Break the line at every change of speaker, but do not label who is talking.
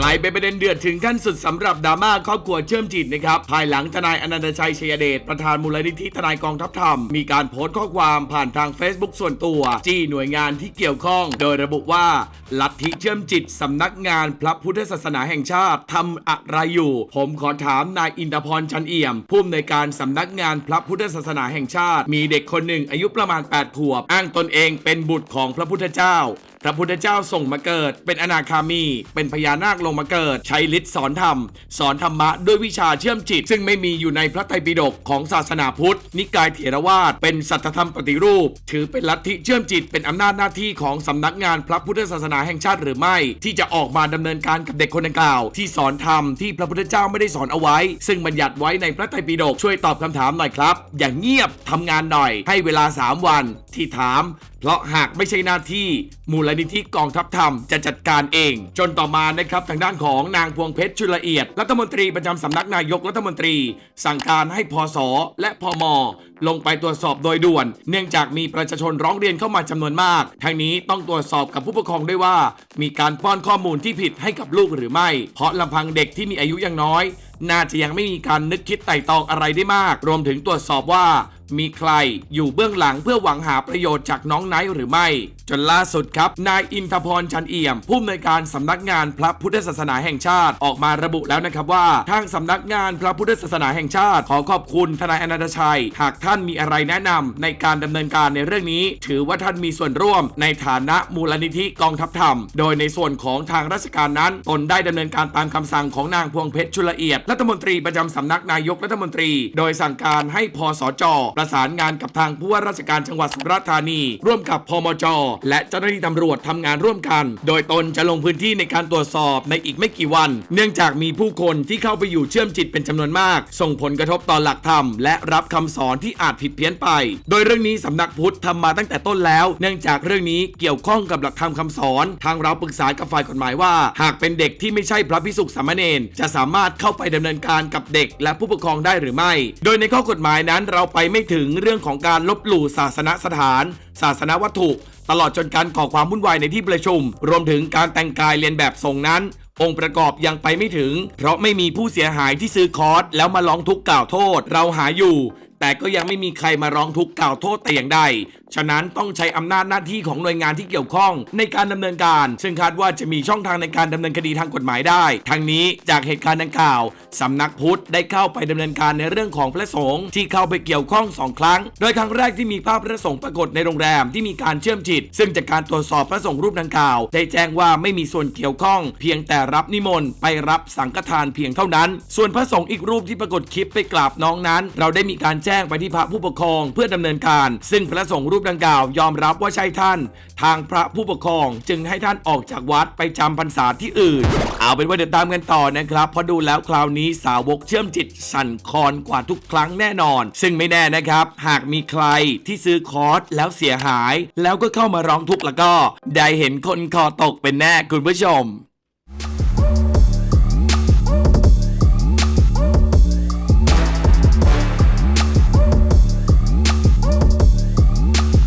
กลายเป็นประเด็นเดือดถึงขั้นสุดสำหรับดราม่าครอบครัวเชื่อมจิตนะครับภายหลังทนายอนันตชัยชัยเดชประธานมูลนิธิทนายกองทัพธรรม มีการโพสต์ข้อความผ่านทาง Facebook ส่วนตัว จี้หน่วยงานที่เกี่ยวข้อง โดยระบุว่าลัทธิเชื่อมจิตสำนักงานพระพุทธศาสนาแห่งชาติทำอะไรอยู่ ผมขอถามนายอินทพรจันเอี่ยม ผู้อำนวยการสำนักงานพระพุทธศาสนาแห่งชาติ มีเด็กคนหนึ่งอายุประมาณ8ขวบอ้างตนเองเป็นบุตรของพระพุทธเจ้า พระพุทธเจ้าส่งมาเกิด เป็นอนาคามี เป็นพญานาคลงมาเกิด ใช้ฤทธิ์สอนธรรม สอนธรรมะด้วยวิชาเชื่อมจิต ซึ่งไม่มีอยู่ในพระไตรปิฎกของศาสนาพุทธ นิกายเถรวาทเป็นสัทธธรรมปฏิรูป ถือเป็นลัทธิเชื่อมจิตเป็นอำนาจหน้าที่ของสำนักงานพระพุทธศาสนาแห่งชาติหรือไม่ ที่จะออกมาดำเนินการกับเด็กคนดังกล่าว ที่สอนธรรมที่พระพุทธเจ้าไม่ได้สอนเอาไว้ ซึ่งบัญญัติไว้ในพระไตรปิฎกช่วยตอบคำถามหน่อยครับ อย่างเงียบทำงานหน่อย ให้เวลา 3 วัน ที่ถามเพราะหากไม่ใช่หน้าที่มูลนิธิกองทัพธรรมจะจัดการเอง จนต่อมานะครับทางด้านของนางพวงเพชรชุลละเอียด รัฐมนตรีประจำสำนักนายกรัฐมนตรี สั่งการให้พศและพมลงไปตรวจสอบโดยด่วน เนื่องจากมีประชาชนร้องเรียนเข้ามาจำนวนมากทางนี้ต้องตรวจสอบกับผู้ปกครองด้วยว่า มีการป้อนข้อมูลที่ผิดให้กับลูกหรือไม่ เพราะลำพังเด็กที่มีอายุยังน้อย น่าจะยังไม่มีการนึกคิดไต่ตองอะไรได้มาก รวมถึงตรวจสอบว่า มีใครอยู่เบื้องหลังเพื่อหวังหาประโยชน์จากน้องไนท์หรือไม่ จนล่าสุดครับ นายอินทพรชันเอี่ยม ผู้อำนวยการสำนักงานพระพุทธศาสนาแห่งชาติออกมาระบุแล้วนะครับว่า ทางสำนักงานพระพุทธศาสนาแห่งชาติ ขอขอบคุณทนายอนันตชัย หากท่านมีอะไรแนะนำในการดำเนินการในเรื่องนี้ ถือว่าท่านมีส่วนร่วมในฐานะมูลนิธิกองทัพธรรม โดยในส่วนของทางราชการนั้นตนได้ดำเนินการตามคำสั่งของนางพวงเพชรชุลละเอียดรัฐมนตรีประจำสำนักนายกรัฐมนตรี โดยสั่งการให้พสจประสานงานกับทางผู้ว่าราชการจังหวัดสุราษฎร์ธานี ร่วมกับพมจ และเจ้าหน้าที่ตำรวจทำงานร่วมกัน โดยตนจะลงพื้นที่ในการตรวจสอบในอีกไม่กี่วัน เนื่องจากมีผู้คนที่เข้าไปอยู่เชื่อมจิตเป็นจำนวนมาก ส่งผลกระทบต่อหลักธรรม และรับคำสอนที่อาจผิดเพี้ยนไป โดยเรื่องนี้สำนักพุทธทำมาตั้งแต่ต้นแล้ว เนื่องจากเรื่องนี้เกี่ยวข้องกับหลักธรรมคำสอน ทางเราปรึกษากับฝ่ายกฎหมายว่า หากเป็นเด็กที่ไม่ใช่พระพิสุขสามเณรจะสามารถเข้าไปดำเนินการกับเด็ก และผู้ปกครองได้หรือไม่ โดยในข้อกฎหมายนั้นเราไปไม่ถึงเรื่องของการลบหลู่ศาสนสถาน ศาสนวัตถุ ตลอดจนการก่อความวุ่นวายในที่ประชุม รวมถึงการแต่งกายเรียนแบบทรงนั้น องค์ประกอบยังไปไม่ถึง เพราะไม่มีผู้เสียหายที่ซื้อคอร์สแล้วมาร้องทุกข์กล่าวโทษ เราหาอยู่ แต่ก็ยังไม่มีใครมาร้องทุกข์กล่าวโทษแต่อย่างใด ฉะนั้นต้องใช้อำนาจหน้าที่ของหน่วยงานที่เกี่ยวข้องในการดำเนินการ ซึ่งคาดว่าจะมีช่องทางในการดำเนินคดีทางกฎหมายได้ ทั้งนี้จากเหตุการณ์ดังกล่าวสำนักพุทธได้เข้าไปดำเนินการในเรื่องของพระสงฆ์ที่เข้าไปเกี่ยวข้องสองครั้ง โดยครั้งแรกที่มีภาพพระสงฆ์ปรากฏในโรงแรมที่มีการเชื่อมจิต ซึ่งจากการตรวจสอบพระสงฆ์รูปดังกล่าว ได้แจ้งว่าไม่มีส่วนเกี่ยวข้อง เพียงแต่รับนิมนต์ไปรับสังฆทานเพียงเท่านั้น ส่วนพระสงฆ์อีกรูปที่ปรากฏคลิปไปกราบน้องนั้น เราได้มีการแจ้งไปที่พระผู้ปกครองเพื่อดำเนินการ ซึ่งพระสงฆ์รูปดังกล่าวยอมรับว่าใช่ท่าน ทางพระผู้ปกครองจึงให้ท่านออกจากวัดไปจำพรรษาที่อื่น เอาเป็นว่าเดี๋ยวตามกันต่อนะครับเพราะดูแล้วคราวนี้สาวกเชื่อมจิตสั่นคลอนกว่าทุกครั้งแน่นอน ซึ่งไม่แน่นะครับ หากมีใครที่ซื้อคอร์สแล้วเสียหาย แล้วก็เข้ามาร้องทุกข์แล้วก็ ได้เห็นคนคอตกเป็นแน่คุณผู้ชม